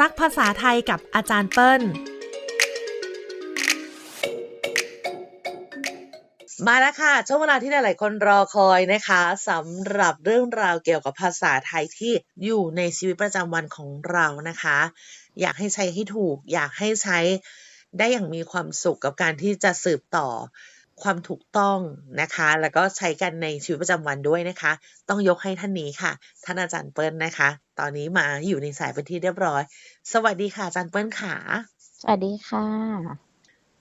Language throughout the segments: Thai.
รักภาษาไทยกับอาจารย์เปิ้ล มาแล้วค่ะช่วงเวลาที่หลาย ๆ คนรอคอยนะคะสำหรับเรื่องราวเกี่ยวกับภาษาไทยที่อยู่ในชีวิตประจำวันของเรานะคะ อยากให้ใช้ให้ถูก อยากให้ใช้ได้อย่างมีความสุขกับการที่จะสืบต่อ ความถูกต้องนะคะ แล้วก็ใช้กันในชีวิตประจำวันด้วยนะคะ ต้องยกให้ท่านนี้ค่ะ ท่านอาจารย์เปิ้ลนะคะ ตอนนี้มาอยู่ในสายเป็นที่เรียบร้อย สวัสดีค่ะอาจารย์เปิ้ลค่ะ สวัสดีค่ะ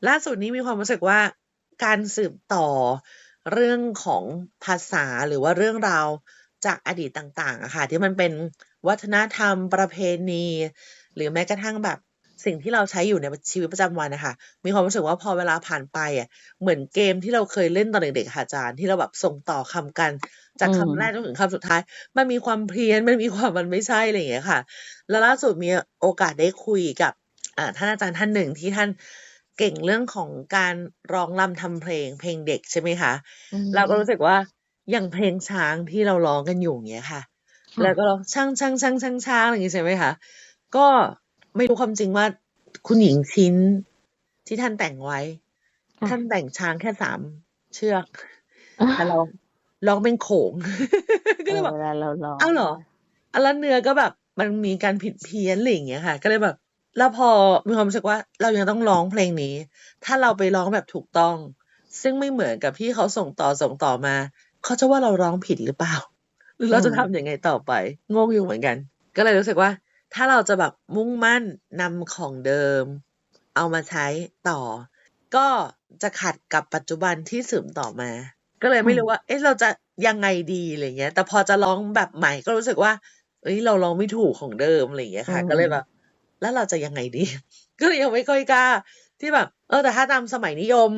ล่าสุดนี้มีความรู้สึกว่าการสืบต่อเรื่องของภาษาหรือว่าเรื่องราวจากอดีตต่างๆอะค่ะ ที่มันเป็นวัฒนธรรมประเพณี หรือแม้กระทั่งแบบ สิ่งที่เราใช้อยู่ในชีวิตประจำวันนะคะมีความรู้สึกว่าพอเวลาผ่านไปอะเหมือนเกมที่เราเคยเล่นตอนเด็กๆค่ะอาจารย์ที่เราแบบส่งต่อคำกัน จากอืมคำแรกจนถึงคำสุดท้าย มันมีความเพี้ยนมันมีความมันไม่ใช่อะไรอย่างเงี้ยค่ะ แล้วล่าสุดมีโอกาสได้คุยกับอ่าท่านอาจารย์ท่านหนึ่งที่ท่านเก่งเรื่องของการร้องรำทำเพลง เพลงเด็กใช่ไหมคะอืมเราก็รู้สึกว่าอย่างเพลงช้างที่เราร้องกันอยู่อย่างเงี้ยค่ะค่ะ แล้วก็ร้องช่างช่างช่างช่างช่างอะไรอย่างงี้ใช่ไหมคะก็ ไม่รู้ความจริงว่า คุณหญิงชิ้นที่ท่านแต่งไว้ค่ะท่านแต่งช้างแค่สามเชือกอะแต่เราร้องเป็นโขงก็เลยแบบเวลาเราร้องอ้าวเหรออะแล้วเนื้อก็แบบ มันมีการผิดเพี้ยนอะไรอย่างเงี้ยค่ะ ก็เลยแบบ แล้วพอมีความรู้สึกว่า เรายังต้องร้องเพลงนี้ ถ้าเราไปร้องแบบถูกต้อง ซึ่งไม่เหมือนกับที่เขาส่งต่อส่งต่อมา เขาจะว่าเราร้องผิดหรือเปล่า หรือเราจะทำยังไงต่อไป งงอยู่เหมือนกัน ก็เลยรู้สึกว่า ถ้าเราจะแบบมุ่งมั่นนำของเดิม เอามาใช้ต่อ ก็จะขัดกับปัจจุบันที่สืบต่อมา ก็เลยไม่รู้ว่า เอ๊ะเราจะยังไงดีอะไรเงี้ย แต่พอจะร้องแบบใหม่ก็รู้สึกว่าเอ้ยเราร้องไม่ถูกของเดิมอะไรอย่างเงี้ยค่ะอืมก็เลยแบบแล้วเราจะยังไงดี ก็เลยยังไม่ค่อยกล้า ที่แบบ เออแต่ถ้าตามสมัยนิยม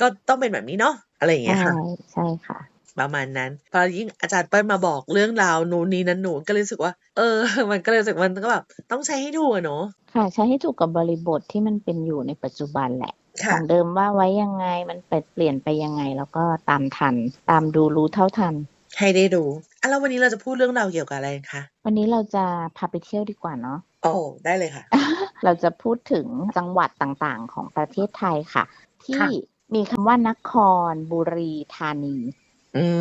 ก็ต้องเป็นแบบนี้เนาะอะไรอย่างเงี้ยใช่ค่ะใช่ค่ะ ประมาณนั้น พอยิ่งอาจารย์เปิ้ลมาบอกเรื่องราวนู้นนี้นั้นหนูนก็เลยรู้สึกว่า เออ มันก็เลยรู้สึกมันก็แบบต้องใช้ให้ถูกอะเนาะค่ะใช้ให้ถูกกับบริบทที่มันเป็นอยู่ในปัจจุบันแหละขค่ะองเดิมว่าไว้ยังไงมันไปเปลี่ยนไปยังไงแล้วก็ตามทัน ตามดูรู้เท่าทัน ให้ได้ดูอะแล้ววันนี้เราจะพูดเรื่องราวเกี่ยวกับอะไรคะวันนี้เราจะพาไปเที่ยวดีกว่าเนาะโอ้ได้เลยค่ะ เราจะพูดถึงจังหวัดต่างๆ ของประเทศไทยค่ะ ที่ค่ะมีคำว่านครบุรีธานีอืม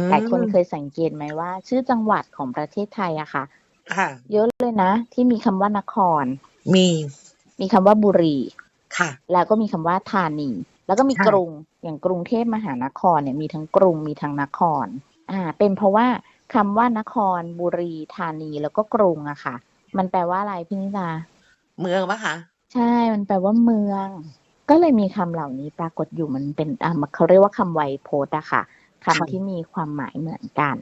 หลายคนเคยสังเกตไหมว่า ชื่อจังหวัดของประเทศไทยอะค่ะ ค่ะ เยอะเลยนะ ที่มีคำว่านคร มี มีคำว่าบุรีค่ะ แล้วก็มีคำว่าธานี แล้วก็มีค่ะกรุงอย่างกรุงเทพมหานครเนี่ยมีทั้งกรุงมีทั้งนคร อ่า เป็นเพราะว่าคำว่านครบุรีธานีแล้วก็กรุงอะค่ะ มันแปลว่าอะไรพี่นิดาเมืองปะคะใช่ มันแปลว่าเมือง ก็เลยมีคำเหล่านี้ปรากฏอยู่มันเป็นอ่าเขาเรียกว่าคำไวยโพสต์อะค่ะ คำที่มีความหมายเหมือนกัน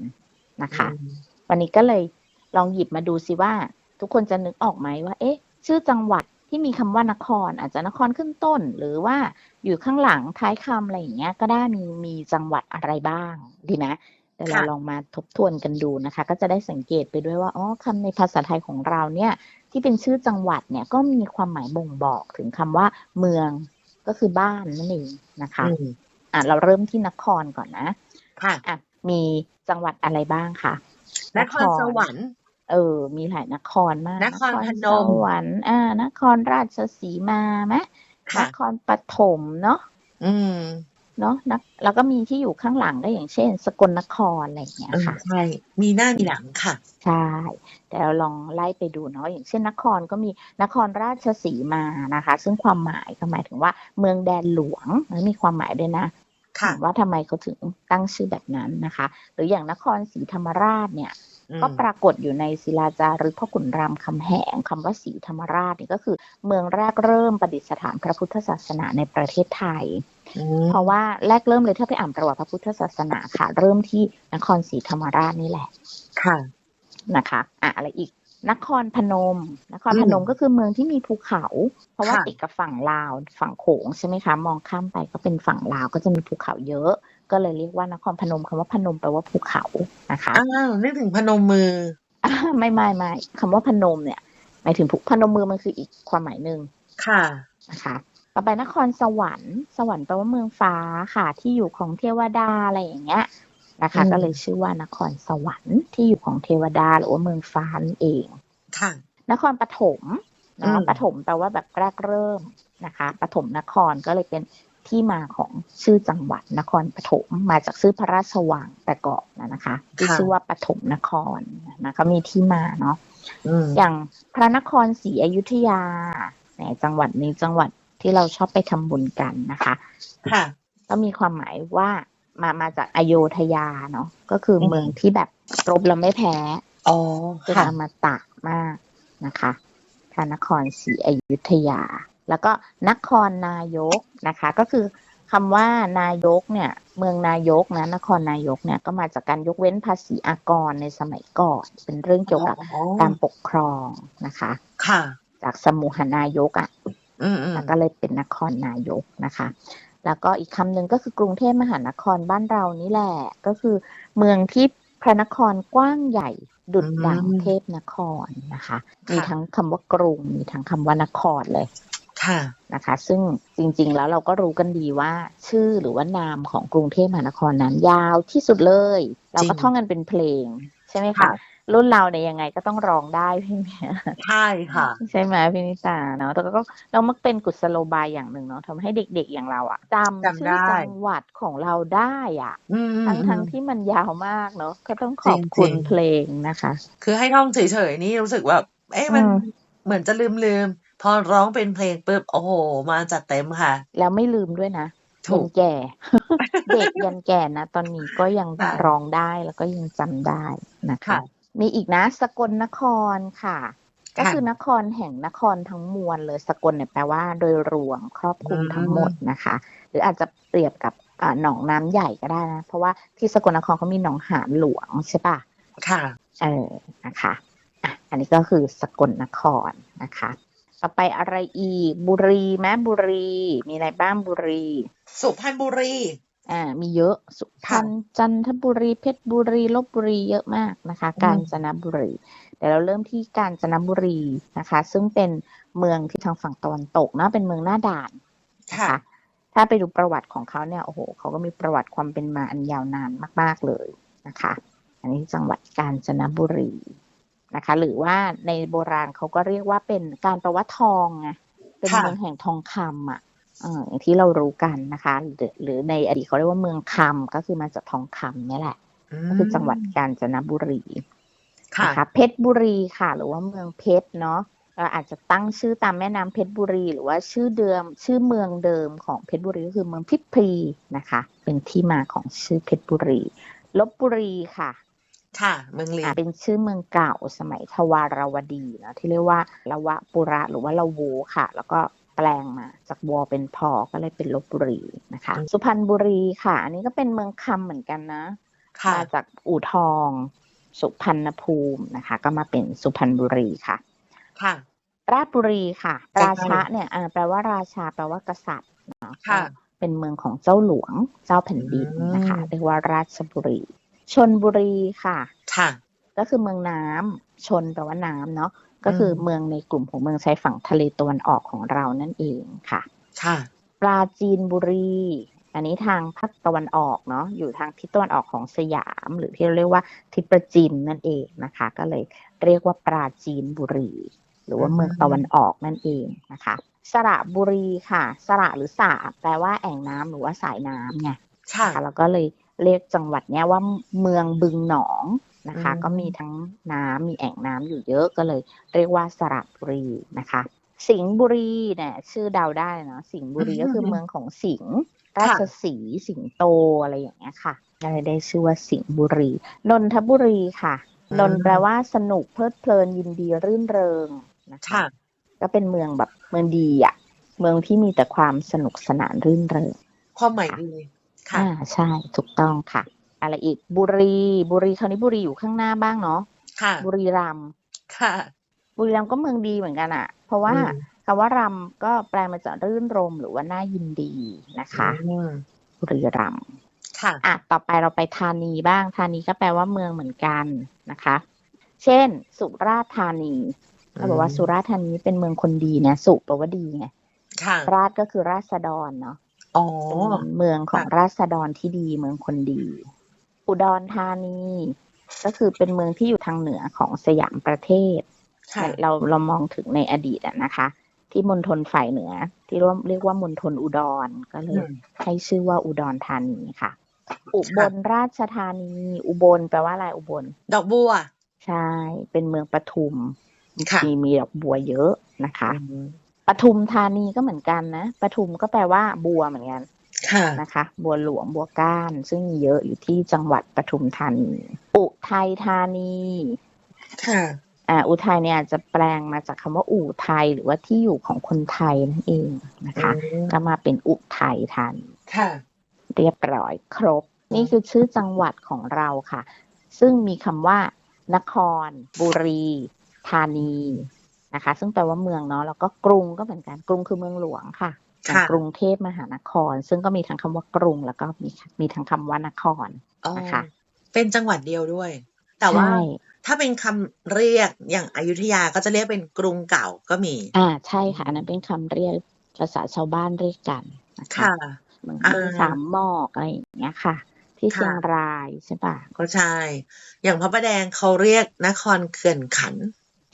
นะคะอืมวันนี้ก็เลยลองหยิบมาดูสิว่า ทุกคนจะนึกออกไหมว่า เอ๊ะ ชื่อจังหวัดที่มีคำว่านคร อาจจะนครขึ้นต้น หรือว่าอยู่ข้างหลังท้ายคำอะไรอย่างเงี้ย ก็ได้มีมีจังหวัดอะไรบ้าง ดีไหมเดี๋ยวเราค่ะลองมาทบทวนกันดูนะคะ ก็จะได้สังเกตไปด้วยว่าอ๋อคำในภาษาไทยของเราเนี่ย ที่เป็นชื่อจังหวัดเนี่ยก็มีความหมายบ่งบอกถึงคำว่า เมืองก็คือบ้านนั่นเองนะคะอืมอะเราเริ่มที่นครก่อนนะ ค่ะอะมีจังหวัดอะไรบ้างคะนครสวรรค์เออ มีหลายนครมาก นครพนมสวรรค์อ่านครราชสีมาไหมนค่ะครปฐมเนาะอืมเนาะนะแล้วก็มีที่อยู่ข้างหลังก็อย่างเช่น สกลนครอะไรอย่างเงี้ยเออค่ะใช่มีหน้ามีหลังค่ะใช่แต่เราลองไล่ไปดูเนาะอย่างเช่น นครก็มีนครราชสีมานะคะ ซึ่งความหมายก็หมายถึงว่าเมืองแดนหลวงแล้วมีความหมายด้วยนะค่ะ ว่าทำไมเขาถึงตั้งชื่อแบบนั้นนะคะ หรืออย่างนครศรีธรรมราชเนี่ยอืมก็ปรากฏอยู่ในศิลาจารึกพ่อขุนรามคำแหงคำว่าศรีธรรมราชนี่ก็คือ เมืองแรกเริ่มประดิษฐานพระพุทธศาสนาในประเทศไทยอืมเพราะว่าแรกเริ่มเลยถ้าไปอ่านประวัติพระพุทธศาสนาค่ะ เริ่มที่นครศรีธรรมราชนี่แหละ ค่ะนะคะ อะอะไรอีก นครพนม นครอืมพนมก็คือเมืองที่มีภูเขา เพราะว่าค่ะติดกับฝั่งลาว ฝั่งโขงใช่ไหมคะ มองข้ามไปก็เป็นฝั่งลาวก็จะมีภูเขาเยอะ ก็เลยเรียกว่านครพนมคำว่าพนมแปลว่าภูเขานะคะอ้าวนึกถึงพนมมืออ่าไม่ไม่ไม่คำว่าพนมเนี่ยหมายถึงภูพนมมือมันคืออีกความหมายหนึ่งค่ะนะคะต่อไปนครสวรรค์ สวรรค์แปลว่าเมืองฟ้าค่ะที่อยู่ของเทวดาอะไรอย่างเงี้ย นะคะอืมก็เลยชื่อว่านครสวรรค์ที่อยู่ของเทวดาหรือว่าเมืองฟ้านั่นเองค่ะ นครปฐมเนาะอืมปฐมแปลว่าแบบแรกเริ่มนะคะปฐมนครก็เลยเป็นที่มาของชื่อจังหวัดนครปฐมมาจากชื่อพระราชวังแต่ก่อนนะนะคะที่ชื่อว่าปฐมนครนะก็มีที่มาเนาะอืมอย่างพระนครศรีอยุธยาในจังหวัดนี้จังหวัดที่เราชอบไปทำบุญกันนะคะ ค่ะ ก็มีความหมายว่า มามาจากอโยธยาเนาะก็คือเมืองที่แบบรบแล้วไม่แพ้อ๋อเป็นค่ะอมตะมากนะคะพระนครศรีอยุธยา แล้วก็นครนายกนะคะ ก็คือคำว่านายกเนี่ย เมืองนายกนะนครนายกเนี่ยก็มาจากการยกเว้นภาษีอากรในสมัยก่อน เป็นเรื่องเกี่ยวกับอ๋อการปกครองนะคะ ค่ะ จากสมุหนายกอะอืมอืมแล้วก็เลยเป็นนครนายกนะคะ แล้วก็อีกคำหนึ่งก็คือกรุงเทพมหานครบ้านเรานี่แหละ ก็คือเมืองที่พระนครกว้างใหญ่ดุดดังเทพนครนะคะ มีทั้งคำว่ากรุง มีทั้งคำว่านครเลยค่ะนะคะ ซึ่งจริงๆแล้วเราก็รู้กันดีว่า ชื่อหรือว่านามของกรุงเทพมหานครนั้นยาวที่สุดเลย เราก็จริงท่องกันเป็นเพลงใช่ไหมคะค่ะ รุ่นเราเนี่ยยังไงก็ต้องร้องได้เพลงเนี้ยใช่ค่ะ ใช่ไหมพี่นิตาเนาะแต่ก็เรามักเป็นกุศโลบายอย่างหนึ่งเนาะทำให้เด็กๆอย่างเราอะจำจำชื่ได้อจังหวัดของเราได้อะอืมทั้งอืทั้งมที่มันยาวมากเนาะก็ต้องขอบจริงๆคุณเพลงนะคะ คือให้ท่องเฉยๆนี่รู้สึกว่า เอ๊ะมันอืมเหมือนจะลืมลืมๆพอร้องเป็นเพลงปุ๊บโอ้โห มาจัดเต็มค่ะ แล้วไม่ลืมด้วยนะถูยักนแก่เด็กยันแก่นะ ตอนนี้ก็ยังค่ะร้องได้แล้วก็ยังจำได้นะคะค่ะ มีอีกนะ สกลนครค่ะ ก็ค่ะคือนครแห่งนครทั้งมวลเลยสกลเนี่ยแปลว่า โดยรวมครอบคลุมอืมทั้งหมดนะคะ หรืออาจจะเปรียบกับอ่าหนองน้ำใหญ่ก็ได้นะ เพราะว่าที่สกลนครเขามีหนองหานหลวงใช่ปะค่ะเออนะคะอะอันนี้ก็คือสกลนครนะคะ ต่อไปอะไรอีกบุรีแม้บุรี มีอะไรบ้างบุรี สุพรรณบุรี อ่ามีเยอะสุพรรณจันทบุรีเพชรบุรีลบบุรีเยอะมากนะคะอืมกาญจนบุรีเดี๋ยวเราเริ่มที่กาญจนบุรีนะคะ ซึ่งเป็นเมืองที่ทางฝั่งตะวันตกเนอะเป็นเมืองหน้าด่านนะค่ะคะถ้าไปดูประวัติของเขาเนี่ยโอ้โหเขาก็มีประวัติความเป็นมาอันยาวนานมาก ๆเลยนะคะ อันนี้จังหวัดกาญจนบุรีนะคะ หรือว่าในโบราณเขาก็เรียกว่าเป็นการประวัติทองไงเป็นค่ะเมืองแห่งทองคำอะเอออย่างที่เรารู้กันนะคะหรือหรือในอดีตเขาเรียกว่าเมืองคำก็คือมาจากทองคำเนี่ยแหละมก็คือจังหวัดกาญจนบุรีค่ะนะคะเพชรบุรีค่ะ หรือว่าเมืองเพชรเนาะเราอาจจะตั้งชื่อตามแม่น้ำเพชรบุรี หรือว่าชื่อเดิม ชื่อเมืองเดิมของเพชรบุรีก็คือเมืองพิพรีนะคะ เป็นที่มาของชื่อเพชรบุรีลบบุรีค่ะ ค่ะเมืองลีอ่าเป็นชื่อเมืองเก่าสมัยทวารวดีเนาะที่เรียกว่าละวะปุระหรือว่าละโวค่ะ แล้วก็ แปลงมาจากวอเป็นพอก็เลยเป็นลบบุรีนะคะ สุพรรณบุรีค่ะ อันนี้ก็เป็นเมืองคำเหมือนกันนะค่ะมาจากอู่ทอง สุพรรณภูมินะคะ ก็มาเป็นสุพรรณบุรีค่ะ ค่ะราชบุรีค่ะใกล้ๆราชาเนี่ยอ่าแปลว่าราชาแปลว่ากษัตริย์เนาะค่ะก็เป็นเมืองของเจ้าหลวงเจ้าแผ่นดินนะคะอืมเรียกว่าราชบุรี ชนบุรีค่ะ ค่ะ ก็คือเมืองน้ำชนแปลว่าน้ำเนาะ ก็คืออมเมืองในกลุ่มของเมืองชายฝั่งทะเลตะวันออกของเรานั่นเองค่ะ ค่ะ ปราจีนบุรี อันนี้ทางภาคตะวันออกเนาะอยู่ทางทิศตะวันออกของสยาม หรือที่เราเรียกว่าทิศประจินนั่นเองนะคะ ก็เลยเรียกว่าปราจีนบุรี หรือว่าเมืองตะวันออกนั่นเองนะคะ สระบุรีค่ะ สระหรือสระแปลว่าแอ่งน้ำหรือว่าสายน้ำไงค่ะนะคะแล้วก็เลยเรียกจังหวัดเนี้ยว่าเมืองบึงหนอง นะคะอืมก็มีทั้งน้ำมีแอ่งน้ำอยู่เยอะก็เลย เรียกว่าสระบุรีนะคะ สิงห์บุรีเนี่ยชื่อเดาได้เนาะสิงห์บุรีก็คือเมืองของสิงห์ราชสีห์สิงโตอะไรอย่างเงี้ยค่ะก็เลยได้ชื่อว่าสิงห์บุรีนนทบุรีค่ะอืมนนแปลว่าสนุกเพลิดเพลินยินดีรื่นเริงนะคะค่ะก็เป็นเมืองแบบเมืองดีอะ เมืองที่มีแต่ความสนุกสนานรื่นเริงความหมายดีค่ะอ่าใช่ถูกต้องค่ะ อะไรอีก บุรีบุรีคราวนี้บุรีอยู่ข้างหน้าบ้างเนาะค่ะบุรีรัมย์ค่ะ บุรีรัมย์ก็เมืองดีเหมือนกันอะเพราะว่าอืมคำว่ารำก็แปลมาจากรื่นรมย์หรือว่าน่ายินดีนะคะอืมบุรีรัมย์ค่ะอะต่อไปเราไปธานีบ้างธานีก็แปลว่าเมืองเหมือนกันนะคะ เช่น สุราษฎร์ธานีเขาบอกว่าสุราษฎร์ธานีเป็นเมืองคนดีนะสุแปลว่าดีไงค่ะราษฎร์ก็คือราษฎรเนาะอ๋อเป็นเมืองของค่ะราษฎรที่ดีเมืองคนดี อุดรธานี ก็คือเป็นเมืองที่อยู่ทางเหนือของสยามประเทศค่ะเราเรามองถึงในอดีตอะนะคะ ที่มณฑลฝ่ายเหนือ ที่เรียกเรียกว่ามณฑลอุดรก็เลอืยมให้ชื่อว่าอุดรธานีค่ะ อุบลราชธานี อุบลแปลว่าอะไรอุบล ดอกบัว ใช่ เป็นเมืองปทุมค่ะมีมีดอกบัวเยอะนะคะอืมปทุมธานีก็เหมือนกันนะปทุมก็แปลว่าบัวเหมือนกันค่ะ นะคะ บัวหลวงบัวก้าน ซึ่งมีเยอะอยู่ที่จังหวัดปทุมธานี อุทัยธานีค่ะอ่าอุทัยเนี่ยอาจจะแปลงมาจากคำว่าอู่ไทยหรือว่าที่อยู่ของคนไทยนั่นเองนะคะอืมก็มาเป็นอุทัยธานีค่ะ เรียบร้อยครบ นี่คือชื่อจังหวัดของเราค่ะ ซึ่งมีคำว่า นคร บุรี ธานีนะคะ ซึ่งแปลว่าเมืองเนาะแล้วก็กรุงก็เหมือนกันกรุงคือเมืองหลวงค่ะ อย่างค่ะกรุงเทพมหานคร ซึ่งก็มีทั้งคำว่ากรุงแล้วก็มีมีทั้งคำว่านครอ๋อนะคะเป็นจังหวัดเดียวด้วย แต่ว่าใช่ถ้าเป็นคำเรียกอย่างอยุธยาก็จะเรียกเป็นกรุงเก่าก็มี อ่าใช่ค่ะอันนั้นเป็นคำเรียกภาษาชาวบ้านเรียกกันนะคะค่ะเหมือนอ่าคือสามหมอกอะไรอย่างเงี้ยค่ะ ที่ค่ะเชียงรายใช่ปะก็ใช่ อย่างพระประแดงเขาเรียกนครเขื่อนขันธ์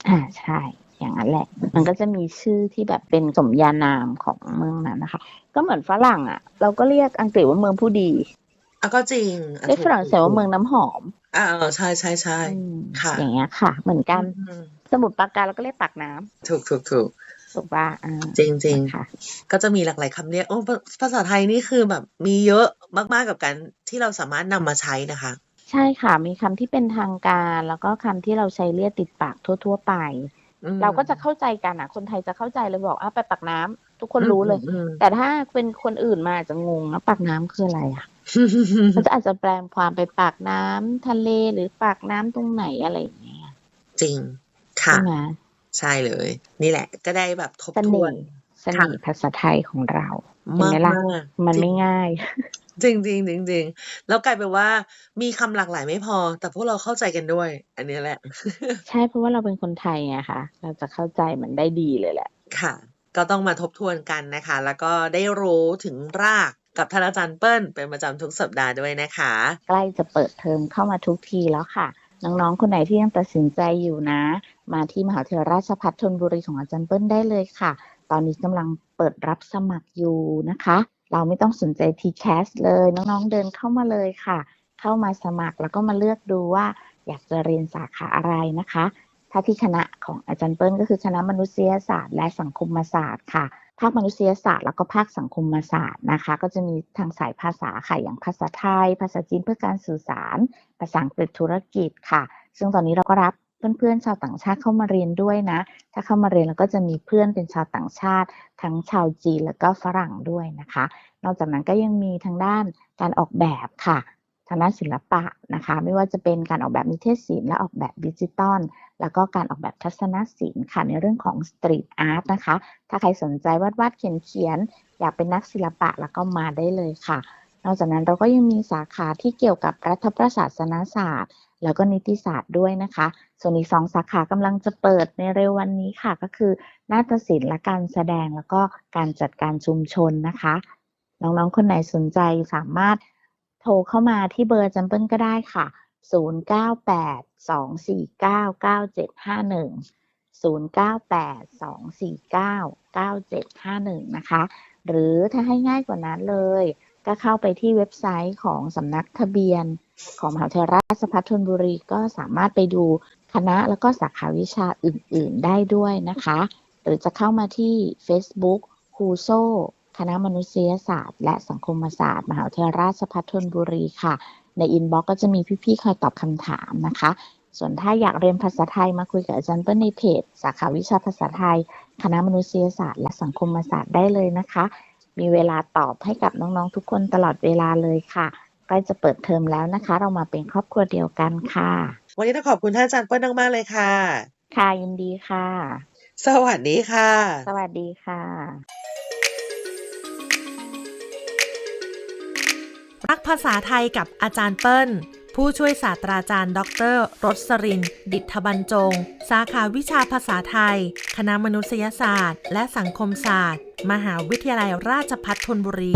อ่าใช่ อย่างนั้นแหละ มันก็จะมีชื่อที่แบบเป็นสมญานามของเมืองนั้นนะคะ ก็เหมือนฝรั่งอะ เราก็เรียกอังกฤษว่าเมืองผู้ดีอะก็จริงอะเรียกถูฝรั่งเศสว่าเมืองน้ำหอมอ่าเออใช่ใช่ใช่อืมค่ะ อย่างเงี้ยค่ะ เหมือนกันอืมสมุทรปราการเราก็เรียกปากน้ำถูกถูกถูกถูกป่ะอ่าจริงจริงค่ะ ก็จะมีหลากหลายคำเรียกโอ้ภาภาษาไทยนี่คือแบบมีเยอะมากๆกับการที่เราสามารถนำมาใช้นะคะ ใช่ค่ะ มีคำที่เป็นทางการ แล้วก็คำที่เราใช้เรียกติดปากทั่ว ๆ ไปอืม เราก็จะเข้าใจกันอะ คนไทยจะเข้าใจเลยบอกอะไปปากน้ำทุกคนรู้เลยอืมแต่ถ้าเป็นคนอื่นมาอาจจะงงนะปากน้ำคืออะไรอะอืมเขาจะอาจจะแปลงความไปปากน้ำทะเลหรือปากน้ำตรงไหนอะไรอย่างเงี้ยจริงค่ะใช่ไหมใช่เลย นี่แหละ ก็ได้แบบทบเสทวน่นห์เสน่ห์ภาษาไทยของเราเห็นมากไหมล่ะมากมันไม่ง่าย จริงจริงจริงจริงแล้วกลายเป็นว่ามีคำหลากหลายไม่พอ แต่พวกเราเข้าใจกันด้วย อันนี้แหละ ใช่เพราะว่าเราเป็นคนไทยไงคะเราจะเข้าใจมันได้ดีเลยแหละ ค่ะ ก็ต้องมาทบทวนกันนะคะ แล้วก็ได้รู้ถึงรากกับท่านอาจารย์เปิ้ลเป็นประจำทุกสัปดาห์ด้วยนะคะ ใกล้จะเปิดเทอมเข้ามาทุกทีแล้วค่ะ น้องๆ คนไหนที่ยังตัดสินใจอยู่นะ มาที่มหาวิทยาลัยราชภัฏธนบุรีของอาจารย์เปิ้ลได้เลยค่ะ ตอนนี้กำลังเปิดรับสมัครอยู่นะคะ เราไม่ต้องสนใจ TCAS เลย น้องๆเดินเข้ามาเลยค่ะ เข้ามาสมัครแล้วก็มาเลือกดูว่าอยากจะเรียนสาขาอะไรนะคะ ถ้าที่คณะของอาจารย์เปิ้ลก็คือคณะมนุษยศาสตร์ และสังคมศาสตร์ค่ะ ภาคมนุษยศาสตร์แล้วก็ภาคสังคมศาสตร์นะคะ ก็จะมีทางสายภาษาค่ะ อย่างภาษาไทย ภาษาจีนเพื่อการสื่อสาร ภาษาอังกฤษธุรกิจค่ะ ซึ่งตอนนี้เราก็รับ เพื่อนๆชาวต่างชาติเข้ามาเรียนด้วยนะ ถ้าเข้ามาเรียนเราก็จะมีเพื่อนเป็นชาวต่างชาติ ทั้งชาวจีนแล้วก็ฝรั่งด้วยนะคะ นอกจากนั้นก็ยังมีทางด้านการออกแบบค่ะทางด้านศิลปะนะคะ ไม่ว่าจะเป็นการออกแบบนิเทศศิลป์และออกแบบดิจิตอลแล้วก็การออกแบบทัศนศิลป์ค่ะในเรื่องของสตรีทอาร์ตนะคะ ถ้าใครสนใจวาดวาดเขียนเขียนๆอยากเป็นนักศิลปะแล้วก็มาได้เลยค่ะ นอกจากนั้นเราก็ยังมีสาขาที่เกี่ยวกับรัฐประศาสนศาสตร์ แล้วก็นิติศาสตร์ด้วยนะคะ ส่วนอีกสองสาขากำลังจะเปิดในเร็ววันนี้ค่ะ ก็คือนาฏศิลป์และการแสดงแล้วก็การจัดการชุมชนนะคะ น้องๆ คนไหนสนใจสามารถโทรเข้ามาที่เบอร์จัมเปิลก็ได้ค่ะ 0982499751 0982499751 นะคะ หรือถ้าให้ง่ายกว่านั้นเลย ก็เข้าไปที่เว็บไซต์ของสำนักทะเบียน ของมหาวิทยาลัยราชภัฏธนบุรีก็สามารถไปดูคณะแล้วก็สาขาวิชาอื่น ๆ ได้ด้วยนะคะ หรือจะเข้ามาที่ Facebook ครูโซคณะมนุษยศาสตร์ และสังคมศาสตร์ มหาวิทยาลัยราชภัฏธนบุรีค่ะ ในอินบ็อกก็จะมีพี่ ๆ คอยตอบคำถามนะคะ ส่วนถ้าอยากเรียนภาษาไทยมาคุยกับอาจารย์เปิ้ลในเพจ สาขาวิชาภาษาไทย คณะมนุษยศาสตร์ และสังคมศาสตร์ได้เลยนะคะ มีเวลาตอบให้กับน้องๆทุกคนตลอดเวลาเลยค่ะใกล้จะเปิดเทอมแล้วนะคะ เรามาเป็นครอบครัวเดียวกันค่ะ วันนี้ต้องขอบคุณท่านอาจารย์เปิ้ลมากๆเลยค่ะ ค่ะยินดีค่ะ สวัสดีค่ะ สวัสดีค่ะ รักภาษาไทยกับอาจารย์เปิ้ล ผู้ช่วยศาสตราจารย์ ดรรสริน ดิษฐบรรจง สาขาวิชาภาษาไทย คณะมนุษยศาสตร์ และสังคมศาสตร์ มหาวิทยาลัยราชภัฏธนบุรี